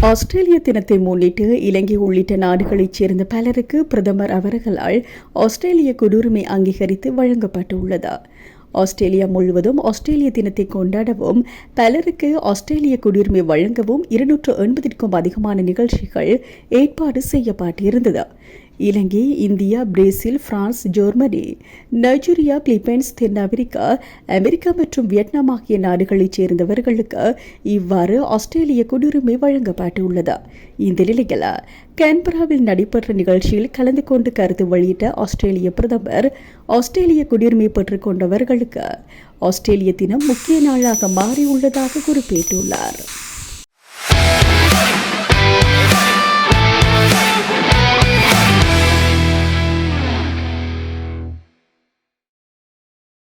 ஆஸ்திரேலிய தினத்தை முன்னிட்டு இலங்கை உள்ளிட்ட நாடுகளைச் சேர்ந்த பலருக்கு பிரதமர் அவர்களால் ஆஸ்திரேலிய குடியுரிமை அங்கீகரித்து வழங்கப்பட்டுள்ளது. ஆஸ்திரேலியா முழுவதும் ஆஸ்திரேலிய தினத்தை கொண்டாடவும் பலருக்கு ஆஸ்திரேலிய குடியுரிமை வழங்கவும் இருநூற்று எண்பதிற்கும் அதிகமான நிகழ்ச்சிகள் ஏற்பாடு செய்யப்பட்டிருந்தது. Ilangai India Brazil France Germany Nigeria Philippines தென் அமெரிக்கா அமெரிக்கா மற்றும் வியட்நாம் ஆகிய நாடுகளைச் சேர்ந்தவர்களுக்கு இவ்வாறு ஆஸ்திரேலிய குடியுரிமை வழங்கப்பட்டுள்ளது. இந்த நிலையில் கேன்பராவில் நடைபெற்ற நிகழ்ச்சியில் கலந்து கொண்டு கருத்து வெளியிட்ட ஆஸ்திரேலிய பிரதமர் ஆஸ்திரேலிய குடியுரிமை பெற்றுக் கொண்டவர்களுக்கு ஆஸ்திரேலிய தினம் முக்கிய நாளாக மாறியுள்ளதாக குறிப்பிட்டுள்ளார்.